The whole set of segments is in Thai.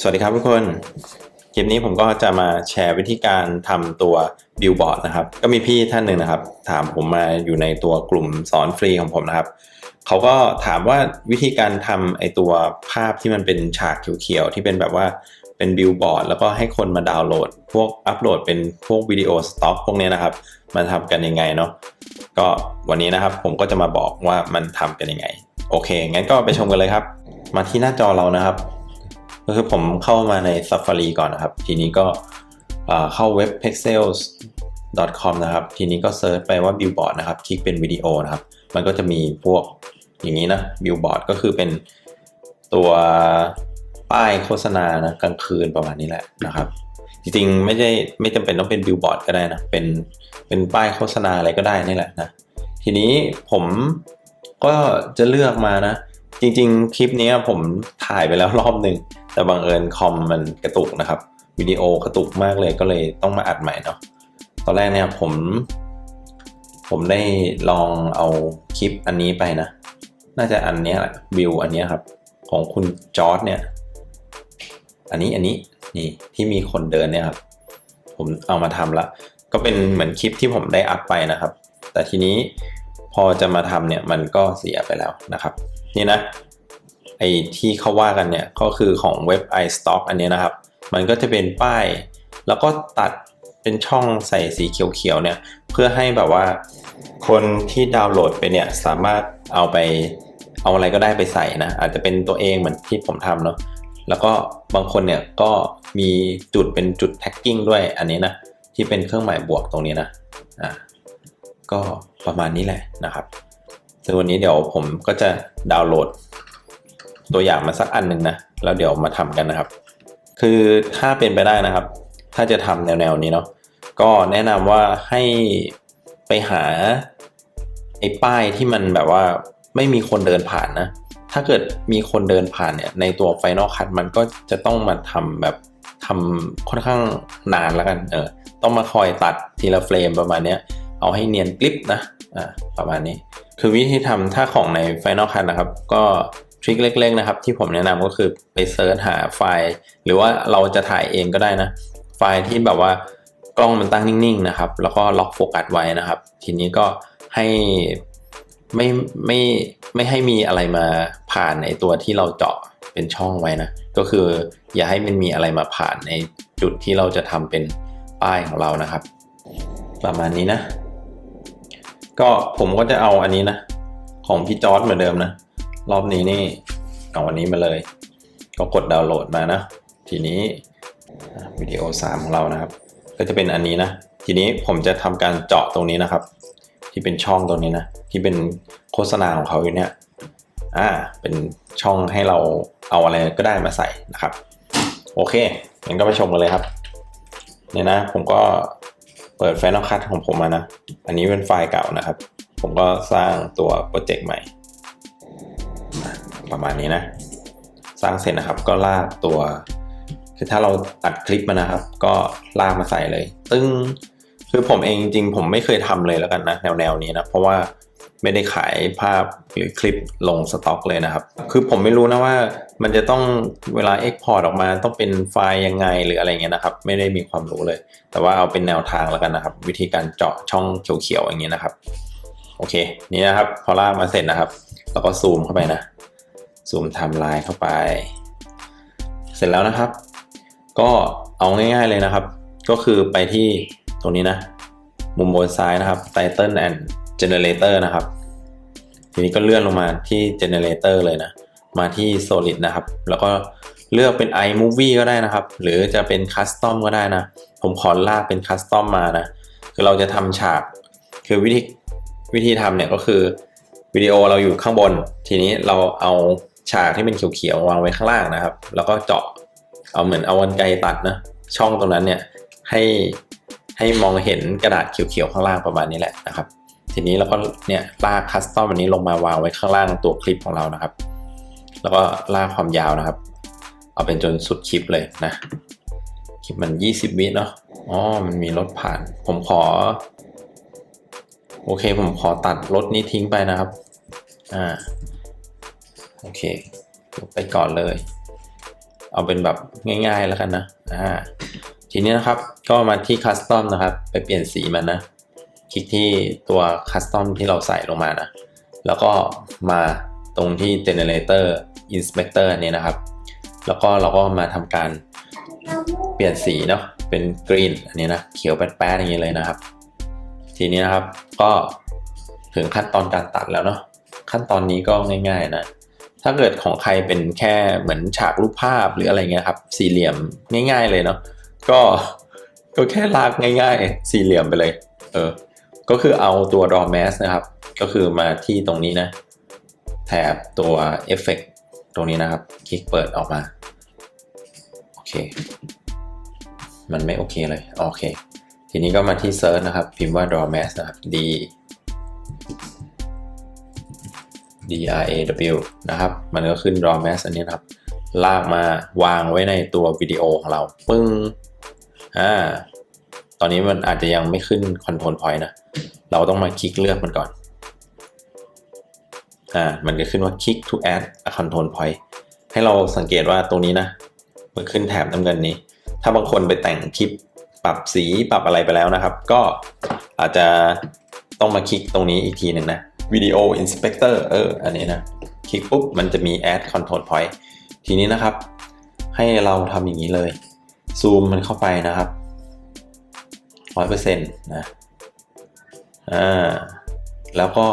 สวัสดีครับทุกคน คลิปนี้ผมก็จะมาแชร์วิธีการทำตัวบิลบอร์ดนะครับ ก็มีพี่ท่านหนึ่งนะครับ ถามผมมาอยู่ในตัวกลุ่มสอนฟรีของผมนะครับ เขาก็ถามว่าวิธีการทำไอตัวภาพที่มันเป็นฉากเขียวๆที่เป็นแบบว่าเป็นบิลบอร์ดแล้วก็ให้คนมาดาวน์โหลด พวกอัปโหลดเป็นพวกวิดีโอสต็อกพวกเนี้ยนะครับ มันทำกันยังไงเนาะก็วันนี้นะครับผมก็จะมาบอกว่ามันทำกันยังไง โอเค งั้นก็ไปชมกันเลยครับ มาที่หน้าจอเรานะครับ ก็คือผมเข้ามาใน Safari ก่อนนะครับ ทีนี้ก็เข้าเว็บ pexels.com นะครับ ทีนี้ก็เซิร์ชไปว่า billboard นะครับ คลิกเป็นวิดีโอนะครับ มันก็จะมีพวกอย่างนี้นะ billboard ก็คือเป็นตัวป้ายโฆษณานะกลางคืนประมาณนี้แหละนะครับ จริงๆ ไม่ได้ไม่จำเป็นต้องเป็นบิลบอร์ดก็ได้นะ เป็นเป็นป้ายโฆษณาอะไรก็ได้นี่แหละนะ ทีนี้ผมก็จะเลือกมานะ จริง ๆ คลิปนี้ผมถ่ายไปแล้วรอบหนึ่ง แต่บังเอิญคอมมันกระตุกนะครับวิดีโอกระตุกมากเลยก็เลยต้องมาอัดใหม่เนาะตอนแรกเนี่ยผม ผมได้ลองเอาคลิปอันนี้ไปนะ น่าจะอันนี้แหละวิวอันนี้ครับ ของคุณจอร์ดเนี่ย อันนี้อันนี้นี่ที่มีคนเดินเนี่ยครับ ผมเอามาทำละ ก็เป็นเหมือนคลิปที่ผมได้อัพไปนะครับ แต่ทีนี้พอจะมาทำเนี่ยมันก็เสียไปแล้วนะครับ นี่นะ ไอที่เขาว่ากันเนี่ยก็คือของเว็บ iStock อันนี้นะครับ มันก็จะเป็นป้าย แล้วก็ตัดเป็นช่องใส่สีเขียวๆเนี่ยเพื่อให้แบบว่า คนที่ดาวน์โหลดไปเนี่ยสามารถเอาไปเอาอะไรก็ได้ไปใส่นะ อาจจะเป็นตัวเองเหมือนที่ผมทำเนาะแล้วก็บางคนเนี่ยก็มีจุดเป็นจุดแท็กกิ้งด้วยอันนี้นะ ที่เป็นเครื่องหมายบวกตรงนี้นะอ่าก็ประมาณนี้แหละนะครับซึ่งวันนี้เดี๋ยวผมก็จะดาวน์โหลด ตัวอย่างมาสักอันหนึ่งนะแล้วเดี๋ยวมาทำกันนะครับ คือถ้าเป็นไปได้นะครับ ถ้าจะทำแนวๆนี้เนาะก็แนะนำว่าให้ไปหาไอ้ป้ายที่มันแบบว่าไม่มีคนเดินผ่านนะ ถ้าเกิดมีคนเดินผ่านเนี่ยในตัว Final Cut มันก็จะต้องมาทำแบบทำค่อนข้างนานแล้วกันเออต้องมาคอยตัดทีละเฟรมประมาณเนี้ยเอาให้เนียนกลิปนะอ่าประมาณนี้ คือวิธีทำถ้าของใน Final Cut นะครับ ก็ ริคเล็กๆนะครับ ที่ผมแนะนำก็คือไปเซิร์ชหาไฟล์ หรือว่าเราจะถ่ายเองก็ได้นะ ไฟล์ที่แบบว่ากล้องมันตั้งนิ่งๆนะครับ แล้วก็ล็อกโฟกัสไว้นะครับ ทีนี้ก็ให้ไม่ไม่ไม่ให้มีอะไรมาผ่านในตัวที่เราเจาะเป็นช่องไว้นะ ก็คืออย่าให้มันมีอะไรมาผ่านในจุดที่เราจะทำเป็นป้ายของเรานะครับ ประมาณนี้นะ ก็ผมก็จะเอาอันนี้นะ ของพี่จอร์ดเหมือนเดิมนะ รอบนี้นี่เอาอันนี้มาเลย ก็กดดาวน์โหลดมานะ ทีนี้วิดีโอ 3 ของเรานะครับ ก็จะเป็นอันนี้นะ ทีนี้ผมจะทำการเจาะตรงนี้นะครับ ที่เป็นช่องตรงนี้นะ ที่เป็นโฆษณาของเขาอยู่เนี่ยอ่าเป็นช่องให้เราเอาอะไรก็ได้มาใส่นะครับ โอเคงั้นก็ไปชมกันเลยครับเนี่ยนะ ผมก็เปิด Final Cut ของผมมานะ อันนี้เป็นไฟล์เก่านะครับ ผมก็สร้างตัวโปรเจกต์ใหม่ ประมาณนี้นะ สร้างเสร็จนะครับก็ลากตัว คือถ้าเราอัดคลิปมานะครับ ก็ลากมาใส่เลย ตึ้งคือผมเองจริงๆ ผมไม่เคยทำเลยแล้วกันนะ แนวๆนี้นะ เพราะว่าไม่ได้ขายภาพหรือคลิปลงสต็อกเลยนะครับ คือผมไม่รู้นะว่ามันจะต้องเวลา Export ออกมาต้องเป็นไฟล์ยังไงหรืออะไรเงี้ยนะครับ ไม่ได้มีความรู้เลย แต่ว่าเอาเป็นแนวทางแล้วกันนะครับ วิธีการเจาะช่องเขียวๆอย่างเงี้ยนะครับ โอเค นี่นะครับ พอลากมาเสร็จนะครับแล้วก็ซูมเข้าไปนะ ซูมไทม์ไลน์เข้าไป เสร็จแล้วนะครับ ก็เอาง่ายๆเลยนะครับ ก็คือไปที่ตรงนี้นะ มุมบนซ้ายนะครับ Title and Generator นะครับ ทีนี้ก็เลื่อนลงมาที่ Generator เลยนะ มาที่ Solid นะครับ แล้วก็เลือกเป็น iMovie ก็ได้นะครับ หรือจะเป็น Custom ก็ได้นะ ผมขอลากเป็น Custom มานะ คือเราจะทำฉาก คือวิธีวิธีทำเนี่ยก็คือวิดีโอเราอยู่ข้างบน ทีนี้เราเอา ฉากที่เป็นเขียวๆวางไว้ข้างล่างนะครับ แล้วก็เจาะเอาเหมือนเอากันไกตัดนะช่องตรงนั้นเนี่ยให้ให้มองเห็นกระดาษเขียวๆข้างล่างประมาณนี้แหละนะครับ ทีนี้เราก็เนี่ยลากคัสตอมอันนี้ลงมาวางไว้ข้างล่างตัวคลิปของเรานะครับ แล้วก็ลากความยาวนะครับ เอาเป็นจนสุดคลิปเลยนะคลิปมัน 20 วิเนาะอ๋อมันมีรถผ่าน ผมขอ โอเคผมขอตัดรถนี้ทิ้งไปนะครับ อ่า โอเคไปก่อนเลย เอาเป็นแบบง่าย ๆแล้วกันนะอ่าทีนี้นะครับก็มาที่คัสตอมนะครับ ไปเปลี่ยนสีมันนะ คลิกที่ตัวคัสตอมที่เราใส่ลงมานะ แล้วก็มาตรงที่ generator inspector นนี้นะครับ แล้วก็เราก็มาทำการเปลี่ยนสีเนาะเป็นกรีนอันนี้นะ เขียวแป๊ดๆอย่างนี้เลยนะครับ ทีนี้นะครับก็ถึงขั้นตอนการตัดแล้วเนาะขั้นตอนนี้ก็ง่าย ๆ นะ ถ้าเกิดของใครเป็นแค่เหมือนฉากรูปภาพหรืออะไรเงี้ยครับ สี่เหลี่ยมง่าย ๆเลยเนาะก็ก็แค่ลากง่าย ๆ สี่เหลี่ยมไปเลย เออ ก็คือเอาตัว raw mask นะครับ ก็คือมาที่ตรงนี้นะ แถบตัว effect ตรงนี้นะครับ คลิกเปิดออกมา โอเค มันไม่โอเคเลย โอเค ทีนี้ก็มาที่ search นะครับ พิมพ์ว่า draw mask นะครับ d d r a w นะครับ มันก็ขึ้น draw mask อันนี้นครับ ลากมาวางไว้ในตัววิดีโอของเรา ปึ้ง อ่า ตอนนี้มันอาจจะยังไม่ขึ้น control point นะ เราต้องมาคลิกเลือกมันก่อน อ่า มันก็ขึ้นว่า click to add a control point ให้เราสังเกตว่าตรงนี้นะ มันขึ้นแถบน้ำเงินนี้ ถ้าบางคนไปแต่งคลิปปรับสีปรับอะไรไปแล้วนะครับ ก็อาจจะต้องมาคลิกตรงนี้อีกทีหนึ่งนะ Video Inspector เอออันนี้นะ คลิกปุ๊บมันจะมี add control point ทีนี้นะครับ ให้เราทำอย่างนี้เลย ซูมมันเข้าไปนะครับร้อยเปอร์เซ็นต์นะอ่าแล้วก็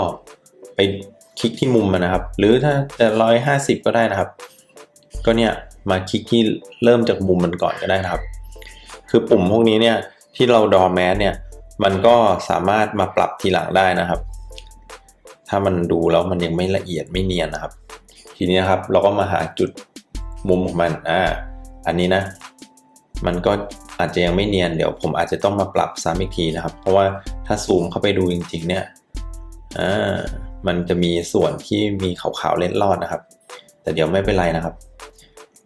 ไปคลิกที่มุมมันนะครับ หรือถ้าจะร้อยห้าสิบก็ได้นะครับ ก็เนี่ยมาคลิกที่เริ่มจากมุมมันก่อนก็ได้นะครับ คือปุ่มพวกนี้เนี่ยที่เราดอแมสเนี่ย มันก็สามารถมาปรับทีหลังได้นะครับ ถ้ามันดูแล้วมันยังไม่ละเอียดไม่เนียนนะครับ ทีนี้นะครับเราก็มาหาจุดมุมของมันอ่าอันนี้นะ มันก็อาจจะยังไม่เนียนเดี๋ยวผมอาจจะต้องมาปรับซ้ำอีกทีนะครับ เพราะว่าถ้าซูมเข้าไปดูจริง ๆ เนี่ยอ่ามันจะมีส่วนที่มีขาวๆเล็ดลอดนะครับ แต่เดี๋ยวไม่เป็นไรนะครับ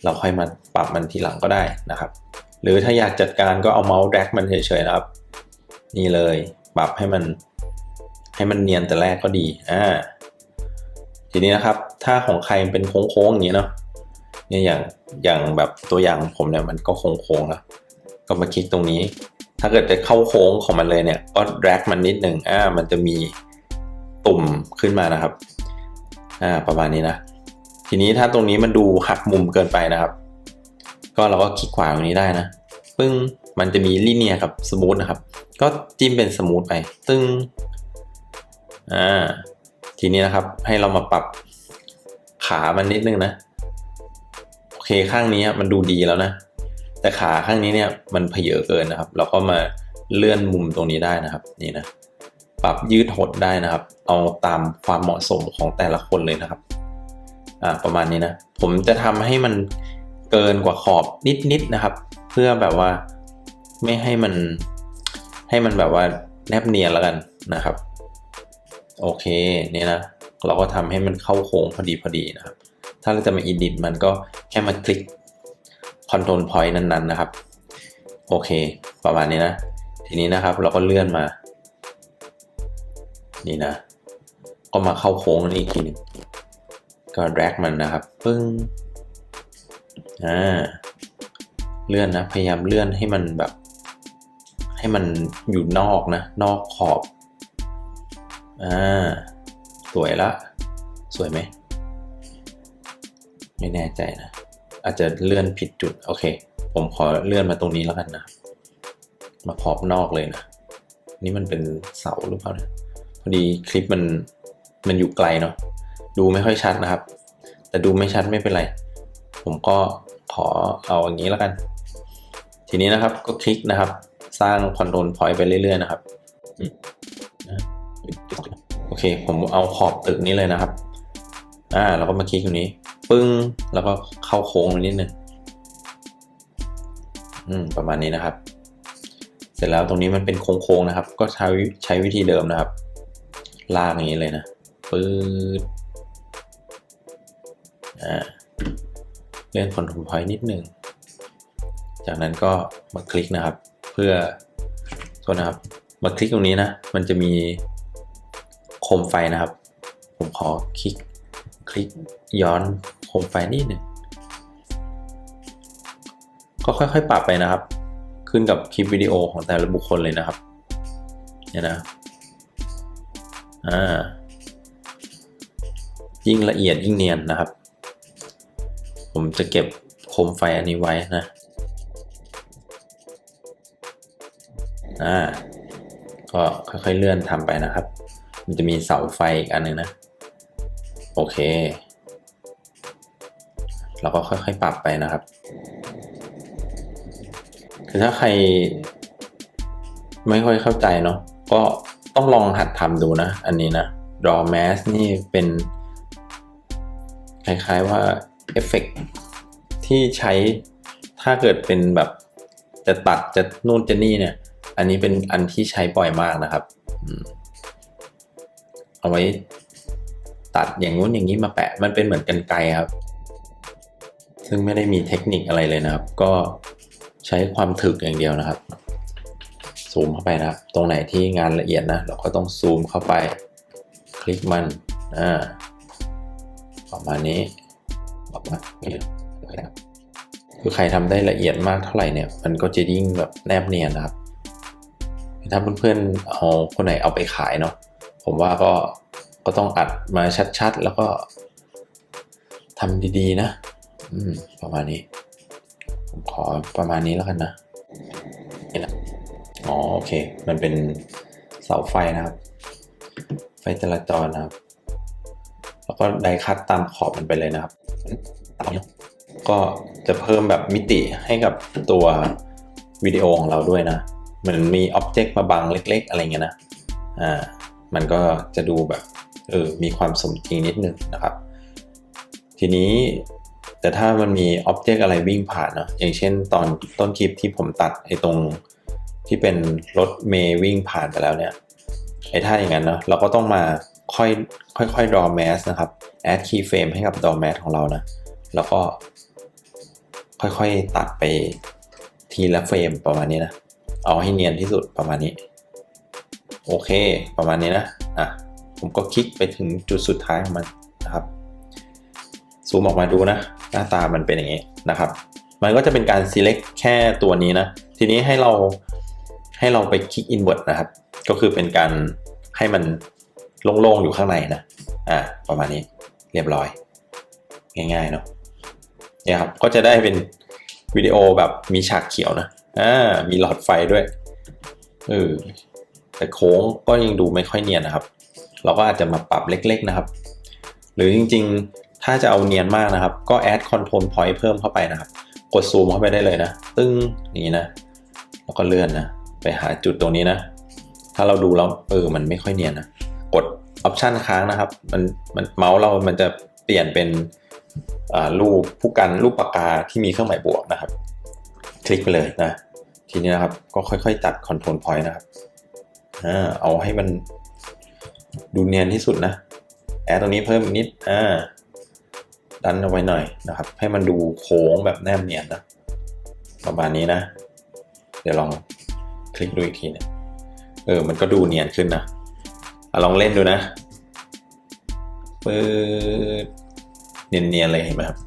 เราค่อยมาปรับมันทีหลังก็ได้นะครับ หรือถ้าอยากจัดการก็เอาเมาส์แดกมันเฉยๆนะครับ นี่เลยปรับให้มัน ให้มันเนียนแต่แรกก็ดีอ่าทีนี้นะครับ ถ้าของใครเป็นโค้งๆอย่างนี้เนาะเนี่ยอย่างอย่างแบบตัวอย่างผมเนี่ยมันก็โค้งๆแล้วก็มาคลิกตรงนี้ ถ้าเกิดจะเข้าโค้งของมันเลยเนี่ยก็ drag มันนิดหนึ่งอ่ามันจะมีตุ่มขึ้นมานะครับอ่าประมาณนี้นะ ทีนี้ถ้าตรงนี้มันดูหักมุมเกินไปนะครับ ก็เราก็คลิกขวาตรงนี้ได้นะปึ้งมันจะมีลีเนียกับสมูทนะครับ ก็จิ้มเป็นสมูทไปตึ้ง อ่าทีนี้นะครับให้เรามาปรับขามันนิดนึงนะโอเคข้างนี้มันดูดีแล้วนะ แต่ขาข้างนี้เนี่ยมันเพเยอเกินนะครับ เราก็มาเลื่อนมุมตรงนี้ได้นะครับ นี่นะปรับยืดหดได้นะครับ เอาตามความเหมาะสมของแต่ละคนเลยนะครับอ่าประมาณนี้นะ ผมจะทำให้มันเกินกว่าขอบนิดๆนะครับ เพื่อแบบว่าไม่ให้มันให้มันแบบว่าแนบเนียนแล้วกันนะครับ โอเคเนี่ยนะเราก็ทำให้มันเข้าโค้งพอดีพอดีนะครับ ถ้าเราจะมา edit มันก็แค่มาคลิก control point นั้นๆนะครับ โอเค ประมาณนี้นะ ทีนี้นะครับเราก็เลื่อนมา นี่นะ ก็มาเข้าโค้งนี่อีกทีหนึงก็ drag มันนะครับ ปึ้ง อ่า เลื่อนนะ พยายามเลื่อนให้มันแบบ ให้มันอยู่นอกนะ นอกขอบ อ่า สวยละ สวยไหม ไม่แน่ใจนะ อาจจะเลื่อนผิดจุด โอเค ผมขอเลื่อนมาตรงนี้แล้วกันนะ มาขอบนอกเลยนะ นี่มันเป็นเสาหรือเปล่านี่ยพอดีคลิปมัน มันอยู่ไกลเนาะ ดูไม่ค่อยชัดนะครับ แต่ดูไม่ชัดไม่เป็นไร ผมก็ขอเอาอย่างนี้แล้วกัน ทีนี้นะครับก็คลิกนะครับ สร้างคอนโทรลพอยต์ไปเรื่อยๆนะครับ โอเค ผมเอาขอบตึกนี้เลยนะครับ อ่าเราก็มาคลิกตรงนี้ ปึ้ง แล้วก็เข้าโค้งนิดนึงอืม ประมาณนี้นะครับ เสร็จแล้วตรงนี้มันเป็นโค้งๆนะครับ ก็ใช้ใช้วิธีเดิมนะครับ ลากอย่างนี้เลยนะ ปื๊ด อ่า เลื่อนคอนโทรลพอยต์นิดหนึ่งจากนั้นก็มาคลิกนะครับ เพื่อโทษนะครับ มาคลิกตรงนี้นะ มันจะมี คมไฟนะครับ ผมขอคลิกคลิกย้อนโคมไฟนิดหนึ่งก็ค่อยๆ ปรับไปนะครับ ขึ้นกับคลิปวิดีโอของแต่ละบุคคลเลยนะครับ เนี่ยนะ อ่า ยิ่งละเอียดยิ่งเนียนนะครับ ผมจะเก็บโคมไฟอันนี้ไว้นะ อ่า ก็ค่อยๆเลื่อนทำไปนะครับ มันจะมีเสาไฟอีกอันหนึ่งนะ โอเค เราก็ค่อยๆปรับไปนะครับ คือถ้าใคร ไม่ค่อยเข้าใจเนาะก็ต้องลองหัดทำดูนะ อันนี้นะ draw mask นี่เป็น คล้ายๆว่าเอฟเฟกที่ใช้ถ้าเกิดเป็นแบบจะตัดจะนู่นจะนี่เนี่ย อันนี้เป็นอันที่ใช้บ่อยมากนะครับอืม เอาไว้ตัดอย่างงู้นอย่างนี้มาแปะ มันเป็นเหมือนกันไกรครับ ซึ่งไม่ได้มีเทคนิคอะไรเลยนะครับ ก็ใช้ความถึกอย่างเดียวนะครับ ซูมเข้าไปนะครับ ตรงไหนที่งานละเอียดนะ เราก็ต้องซูมเข้าไป คลิกมัน อ่า ประมาณนี้ประมาณนี้นะครับคือใครทำได้ละเอียดมากเท่าไหร่เนี่ย มันก็จะยิ่งแบบแนบเนียนนะครับ ถ้าเพื่อนๆเอาคนไหนเอาไปขายเนาะ ผมว่าก็ก็ต้องอัดมาชัดๆ แล้วก็ทำดีๆ นะ อืม ประมาณนี้ ผมขอประมาณนี้แล้วกันนะนี่นะอ๋อโอเค มันเป็นเสาไฟนะครับ ไฟจราจรนะครับ แล้วก็ไดคัตตามขอบมันไปเลยนะครับก็จะเพิ่มแบบมิติให้กับตัววิดีโอของเราด้วยนะ เหมือนมีอ็อบเจกต์มาบังเล็ก ๆ อะไรเงี้ยนะ อ่า มันก็จะดูแบบเออมีความสมจริงนิดนึงนะครับ ทีนี้แต่ถ้ามันมีอ็อบเจกต์อะไรวิ่งผ่านเนาะอย่างเช่นตอนต้นคลิปที่ผมตัดไอ้ตรงที่เป็นรถเมย์วิ่งผ่านไปแล้วเนี่ยไอ้ท่าอย่างนั้นเนาะเราก็ต้องมาค่อยค่อยๆ draw mask นะครับ add keyframe ให้กับ draw mask ของเรานะ แล้วก็ ค่อยๆตัดไปทีละเฟรมประมาณนี้นะ เอาให้เนียนที่สุดประมาณนี้ โอเค ประมาณนี้นะอะผมก็คลิกไปถึงจุดสุดท้ายของมันนะครับ ซูมออกมาดูนะ หน้าตามันเป็นอย่างนี้นะครับ มันก็จะเป็นการ select แค่ตัวนี้นะ ทีนี้ให้เราให้เราไปคลิก invert นะครับ ก็คือเป็นการให้มันโล่งๆอยู่ข้างในนะ อ่า ประมาณนี้เรียบร้อย ง่ายๆเนาะเนี่ยครับ ก็จะได้เป็นวิดีโอแบบมีฉากเขียวนะ อ่า มีหลอดไฟด้วย เออ แต่โค้งก็ยังดูไม่ค่อยเนียนนะครับ เราก็อาจจะมาปรับเล็ก ๆนะครับ หรือจริงๆ ถ้าจะเอาเนียนมากนะครับ ก็ add control point เพิ่มเข้าไปนะครับ กดซูมเข้าไปได้เลยนะ ตึ้งอย่างนี้นะ แล้วก็เลื่อนนะ ไปหาจุดตรงนี้นะ ถ้าเราดูแล้วเออ มันไม่ค่อยเนียนนะ กด option ค้างนะครับ มันมันเมาส์เรา มันจะเปลี่ยนเป็นรูปผู้กันรูปปากกาที่มีเครื่องหมายบวกนะครับ คลิกไปเลยนะ ทีนี้นะครับ ก็ค่อยๆ ตัด control point นะครับ อ่าเอาให้มันดูเนียนที่สุดนะ แอดตรงนี้เพิ่มนิดอ่าดันเอาไว้หน่อยนะครับ ให้มันดูโค้งแบบแนบเนียนนะประมาณนี้นะ เดี๋ยวลองคลิกดูอีกทีนะเออ มันก็ดูเนียนขึ้นนะอะลองเล่นดูนะปืดเนียนๆเลยเห็นไหมครับ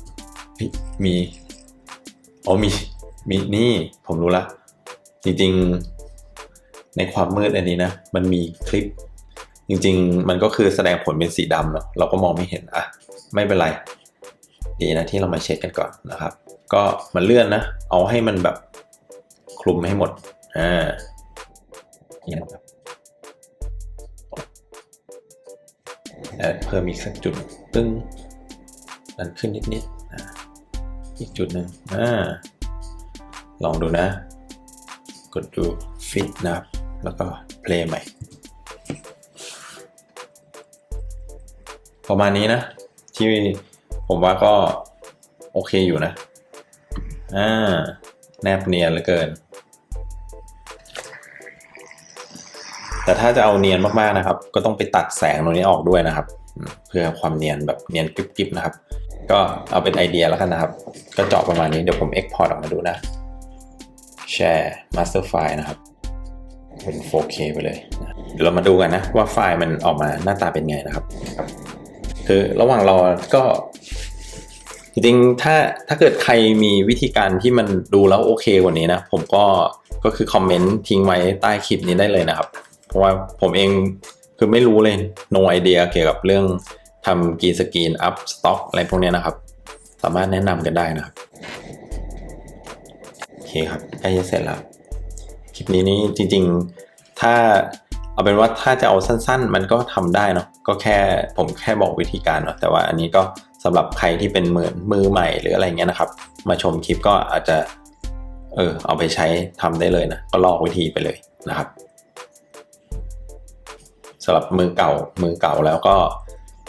มีอ๋อมีมีนี่ผมรู้ละ จริงๆ ในความมืดอันนี้นะ มันมีคลิป จริง ๆ มันก็คือแสดงผลเป็นสีดำเนาะเราก็มองไม่เห็นอะไม่เป็นไร ดีนะที่เรามาเช็คกันก่อนนะครับ ก็มันเลื่อนนะ เอาให้มันแบบคลุมให้หมดอ่านี่นะครับเพิ่มอีกสักจุดตึ้งดันขึ้นนิดๆนะอีกจุดหนึ่งอ่าลองดูนะ กดดูฟิตนะครับ แล้วก็เพลย์ใหม่ ประมาณนี้นะ ที่ผมว่าก็โอเคอยู่นะ อ่า แนบเนียนเหลือเกิน แต่ถ้าจะเอาเนียนมากๆนะครับ ก็ต้องไปตัดแสงตรงนี้ออกด้วยนะครับ เพื่อความเนียนแบบเนียนกริบๆนะครับ ก็เอาเป็นไอเดียแล้วกันนะครับ ก็เจาะประมาณนี้เดี๋ยวผม Export ออกมาดูนะ แชร์ Master File นะครับ เป็น 4K ไปเลยนะเดี๋ยวเรามาดูกันนะว่าไฟล์มันออกมาหน้าตาเป็นไงนะครับ คือระหว่างรอก็จริงๆถ้าถ้าเกิดใครมีวิธีการที่มันดูแล้วโอเคกว่านี้นะ ผมก็ก็คือคอมเมนต์ทิ้งไว้ใต้คลิปนี้ได้เลยนะครับ เพราะว่าผมเองคือไม่รู้เลย no idea เกี่ยวกับเรื่องทำกรีสกรีนอัพสต็อกอะไรพวกนี้นะครับ สามารถแนะนำกันได้นะครับ โอเคครับใกล้จะเสร็จแล้ว ลิปนี้นี่จริง ๆ ถ้าเอาเป็นว่าถ้าจะเอาสั้น ๆ มันก็ทำได้เนาะก็แค่ผมแค่บอกวิธีการเนาะแต่ว่าอันนี้ก็สำหรับใครที่เป็นเหมือนมือใหม่หรืออะไรเงี้ยนะครับ มาชมคลิปก็อาจจะ เออเอาไปใช้ทำได้เลยนะก็ลอกวิธีไปเลยนะครับสำหรับมือเก่ามือเก่าแล้วก็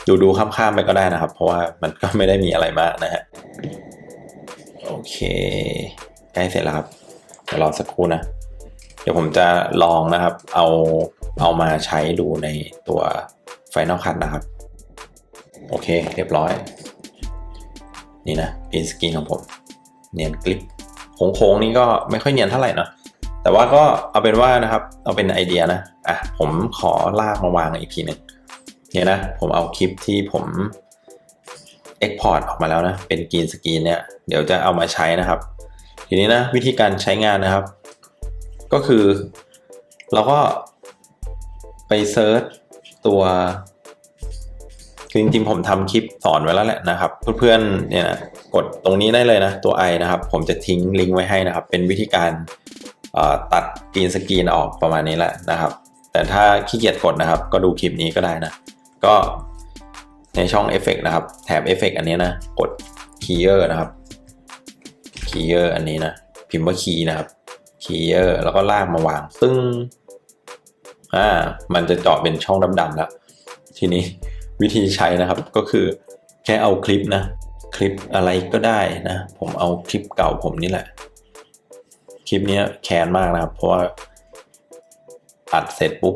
ดูดูข้ามๆไปก็ได้นะครับ เพราะว่ามันก็ไม่ได้มีอะไรมากนะฮะโอเคใกล้เสร็จแล้วครับเดี๋ยวรอสักครู่นะ เดี๋ยวผมจะลองนะครับ เอาเอามาใช้ดูในตัว Final Cut นะครับ โอเค เรียบร้อย นี่นะอินสกรีนของผม เนียนกลิปโค้งๆนี่ก็ไม่ค่อยเนียนเท่าไหร่เนะแต่ว่าก็เอาเป็นว่านะครับ เอาเป็นไอเดียนะอะผมขอลากมาวางอีกทีหนึ่งเนี่ยนะ ผมเอาคลิปที่ผม Export ออกมาแล้วนะ เป็นกรีนสกรีนเนี่ย เดี๋ยวจะเอามาใช้นะครับ ทีนี้นะวิธีการใช้งานนะครับ ก็คือ เราก็ไปเซิร์ชตัวจริงๆผมทำคลิปสอนไว้แล้วแหละนะครับ เพื่อนๆเนี่ยนะกดตรงนี้ได้เลยนะ ตัว i นะครับ ผมจะทิ้งลิงก์ไว้ให้นะครับ เป็นวิธีการตัดกรีนสกรีนออกประมาณนี้แหละนะครับ แต่ถ้าขี้เกียจกดนะครับ ก็ดูคลิปนี้ก็ได้นะ ก็ในช่องเอฟเฟกนะครับ แถบเอฟเฟกอันนี้นะ กด keyer นะครับ keyer อันนี้นะ พิมพ์ว่า key นะครับ keyer แล้วก็ลากมาวางตึ้งอ่ามันจะเจาะเป็นช่องดำๆแล้ว ทีนี้วิธีใช้นะครับก็คือแค่เอาคลิปนะ คลิปอะไรก็ได้นะ ผมเอาคลิปเก่าผมนี่แหละ คลิปนี้แค้นมากนะครับ เพราะว่าอัดเสร็จปุ๊บ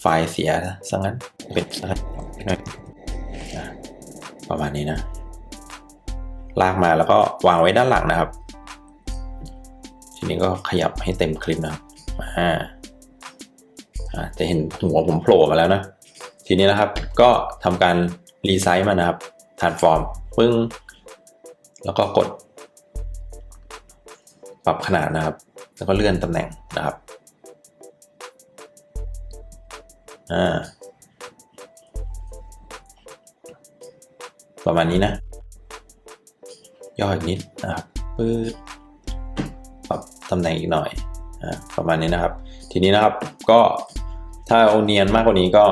ไฟล์เสียซะงั้นเป็นซะงั้นะประมาณนี้นะ ลากมาแล้วก็วางไว้ด้านหลังนะครับ นี้ก็ขยับให้เต็มคลิปนะครับอ่าจะเห็นหัวผมโผล่มาแล้วนะ ทีนี้นะครับก็ทำการรีไซส์มันนะครับ transform ปึ้ง แล้วก็กด ปรับขนาดนะครับ แล้วก็เลื่อนตำแหน่งนะครับอ่าประมาณนี้นะ ย่ออีกนิดนะครับปื๊ดปรับำแหน่งอีกหน่อยอประมาณนี้นะครับ ทีนี้นะครับก็ถ้าเอาเนียนมากกว่านี้ก็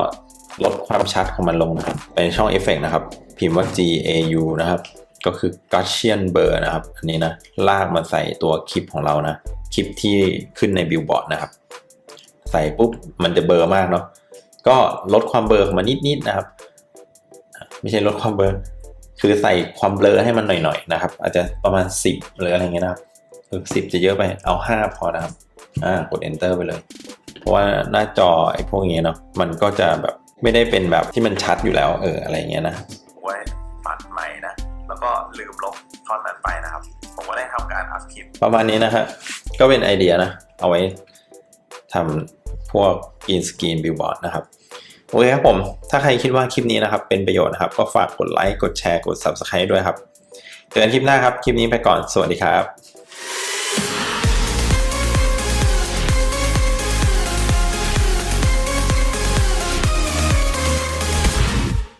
ลดความชัดของมันลงนะครับไปช่องเอฟเฟกนะครับ พิมพ์ว่า GAU นะครับ ก็คือ Gaussian Blur นะครับ อันนี้นะลากมาใส่ตัวคลิปของเรานะ คลิปที่ขึ้นในบิลบอร์ดนะครับ ใส่ปุ๊บมันจะเบลอมากเนาะก็ลดความเบลอของมันนิดๆนะครับ ไม่ใช่ลดความเบลอคือใส่ความเบลอให้มันหน่อยๆนะครับ อาจจะประมาณ 10หรืออะไรเงี้ยนะครับ เออสิจะเยอะไปเอา5พอนะครับอ่ากด enter ไปเลย เพราะว่าหน้าจอไอ้พวกนี้เนาะมันก็จะแบบไม่ได้เป็นแบบที่มันชัดอยู่แล้วเอออะไรเงี้ยนะไว้ปัดใหม่นะแล้วก็ลืมลบท่อนนั้นไปนะครับ ผมก็ได้ทำการอัพคลิปประมาณนี้นะฮะก็เป็นไอเดียนะ เอาไว้ทำพวกกินสกรีนบิลบอร์ดนะครับโอเคครับผม ถ้าใครคิดว่าคลิปนี้นะครับเป็นประโยชน์นะครับ ก็ฝากกดไลค์ กดแชร์ กด Subscribe ด้วยครับ เจอกันคลิปหน้าครับ คลิปนี้ไปก่อน สวัสดีครับ